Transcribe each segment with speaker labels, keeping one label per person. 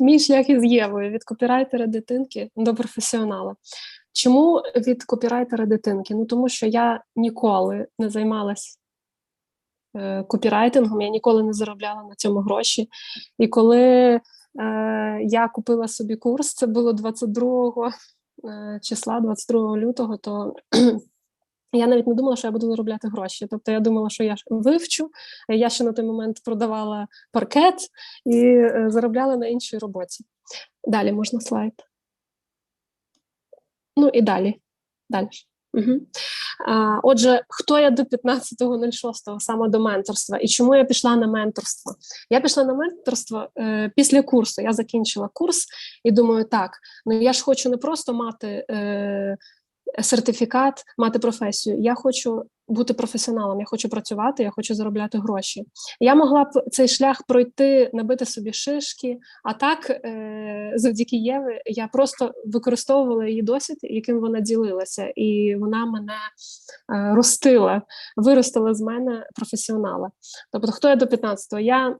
Speaker 1: Мій шлях із Євою від копірайтера дитинки до професіонала. Чому від копірайтера дитинки? Ну тому що я ніколи не займалась е, копірайтингом, я ніколи не заробляла на цьому гроші. І коли е, я купила собі курс, це було 22 е, числа, 22 лютого, то я навіть не думала, що я буду заробляти гроші. Тобто я думала, що я вивчу. Я ще на той момент продавала паркет і е, заробляла на іншій роботі. Далі можна слайд. Ну і далі. Далі. Угу. А, Отже, хто я до 15.06, саме до менторства, і чому я пішла на менторство? Я пішла на менторство е, після курсу. Я закінчила курс і думаю, так, ну я ж хочу не просто мати е, сертифікат, мати професію. Я хочу бути професіоналом, я хочу працювати, я хочу заробляти гроші. Я могла б цей шлях пройти, набити собі шишки. А так, е, завдяки Єві, я просто використовувала її досвід, яким вона ділилася, і вона мене е, ростила, виростила з мене професіонала. Тобто, хто я до 15-го? Я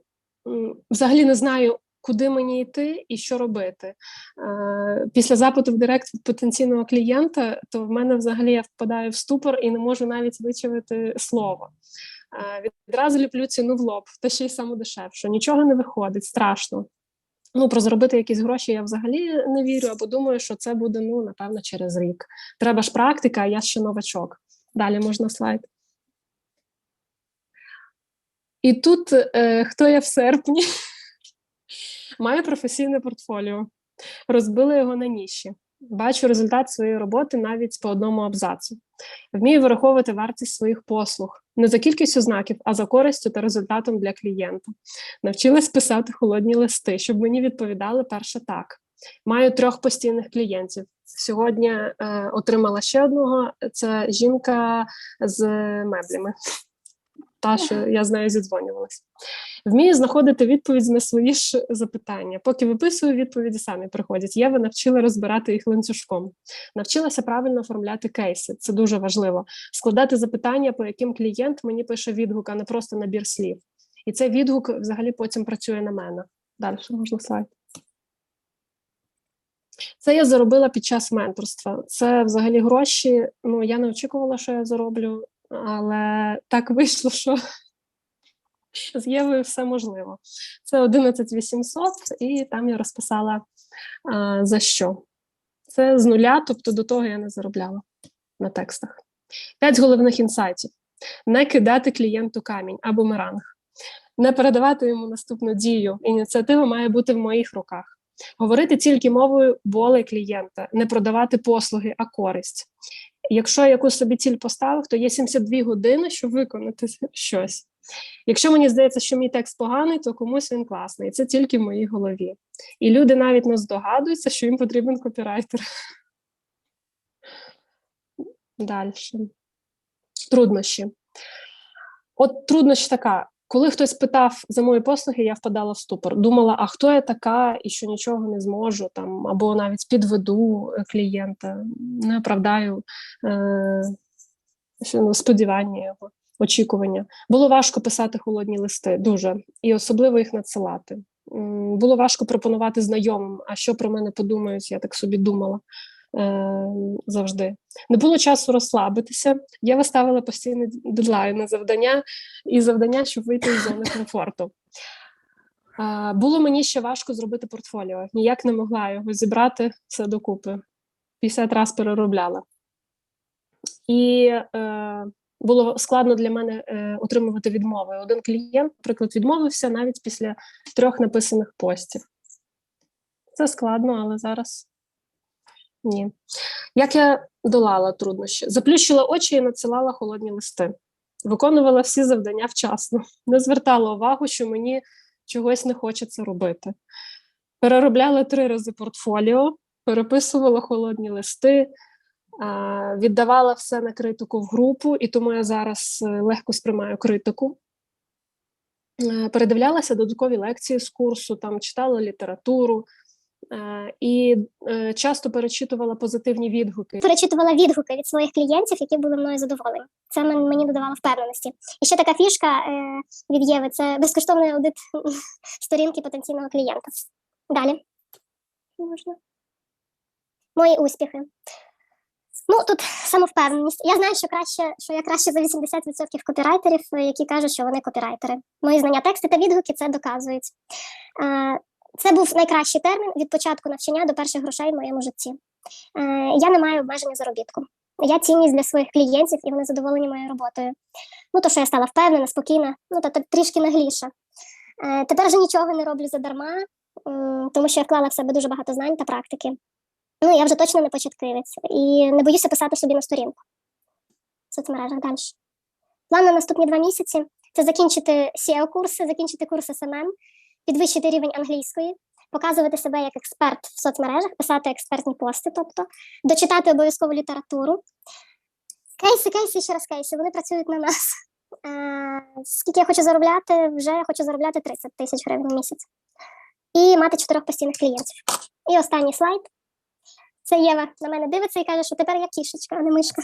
Speaker 1: взагалі не знаю куди мені йти і що робити. Е, після запиту в Директ від потенційного клієнта, то в мене взагалі я впадаю в ступор і не можу навіть вичавити слово. Е, відразу ліплю ціну в лоб, та ще й самодешевше. Нічого не виходить, страшно. Ну, про заробити якісь гроші я взагалі не вірю, або думаю, що це буде, ну, напевно, через рік. Треба ж практика, а я ще новачок. Далі можна слайд. І тут е, хто я в серпні? Маю професійне портфоліо, розбила його на ніші. Бачу результат своєї роботи навіть по одному абзацу. Вмію вираховувати вартість своїх послуг не за кількістю знаків, а за користю та результатом для клієнта. Навчилась писати холодні листи, щоб мені відповідали перше так. Маю трьох постійних клієнтів. Сьогодні е, отримала ще одного: це жінка з меблями та, що я з нею зідзвонювалася. Вмію знаходити відповідь на свої ж запитання. Поки виписую відповіді, самі приходять. Єва навчила розбирати їх ланцюжком. Навчилася правильно оформляти кейси. Це дуже важливо. Складати запитання, по яким клієнт мені пише відгук, а не просто набір слів. І цей відгук взагалі потім працює на мене. Далі можна слайд. Це я заробила під час менторства. Це взагалі гроші. Ну я не очікувала, що я зароблю але так вийшло, що з Євою все можливо. Це 11800, і там я розписала а, за що. Це з нуля, тобто до того я не заробляла на текстах. П'ять головних інсайтів: не кидати клієнту камінь або бумеранг, не передавати йому наступну дію. Ініціатива має бути в моїх руках. Говорити тільки мовою болей клієнта, не продавати послуги, а користь. Якщо я якусь собі ціль поставив, то є 72 години, щоб виконати щось. Якщо мені здається, що мій текст поганий, то комусь він класний. Це тільки в моїй голові. І люди навіть не здогадуються, що їм потрібен копірайтер. Далі. Труднощі. От труднощ така: коли хтось питав за мої послуги, я впадала в ступор. Думала, а хто я така і що нічого не зможу, там або навіть підведу е, клієнта, не оправдаю е, ну, сподівання його, очікування. Було важко писати холодні листи, дуже і особливо їх надсилати. Було важко пропонувати знайомим, а що про мене подумають, я так собі думала. Е, завжди. Не було часу розслабитися. Я виставила постійні дедлайни завдання і завдання, щоб вийти з зони комфорту. Було мені ще важко зробити портфоліо. Ніяк не могла його зібрати все докупи. 50 разів переробляла. І е, було складно для мене е, отримувати відмови. Один клієнт, наприклад, відмовився навіть після трьох написаних постів. Це складно, але зараз ні. Як я долала труднощі? Заплющила очі і надсилала холодні листи, виконувала всі завдання вчасно, не звертала увагу, що мені чогось не хочеться робити. Переробляла три рази портфоліо, переписувала холодні листи, віддавала все на критику в групу, і тому я зараз е, легко сприймаю критику. Е, передивлялася додаткові лекції з курсу, там читала літературу, і е, часто перечитувала позитивні відгуки.
Speaker 2: перечитувала відгуки від своїх клієнтів, які були мною задоволені. Це мені додавало впевненості. І ще така фішка е, від Єви це безкоштовний аудит сторінки потенційного клієнта. Далі. Можна. Мої успіхи. Ну, тут самовпевненість. Я знаю, що краще, що я краще за 80% копірайтерів, е, які кажуть, що вони копірайтери. Мої знання тексту та відгуки це доказують. Це був найкращий термін від початку навчання до перших грошей в моєму житті. Е, я не маю обмеження заробітку. Я цінність для своїх клієнтів, і вони задоволені моєю роботою. Ну, то, що я стала впевнена, спокійна, ну та трішки нагліша. Е, тепер вже нічого не роблю задарма, тому що я вклала в себе дуже багато знань та практики. Ну, я вже точно не початківець і не боюся писати собі на сторінку в соцмережах далі. План на наступні два місяці це закінчити SEO-курси, закінчити курс SMM, підвищити рівень англійської, показувати себе як експерт в соцмережах, писати експертні пости, тобто дочитати обов'язково літературу. Кейси, кейси, ще раз кейси, вони працюють на нас. Е, скільки я хочу заробляти? Вже я хочу заробляти 30 тисяч гривень в місяць. І мати чотирьох постійних клієнтів. І останній слайд. Це Єва на мене дивиться і каже, що тепер я кішечка, а не мишка.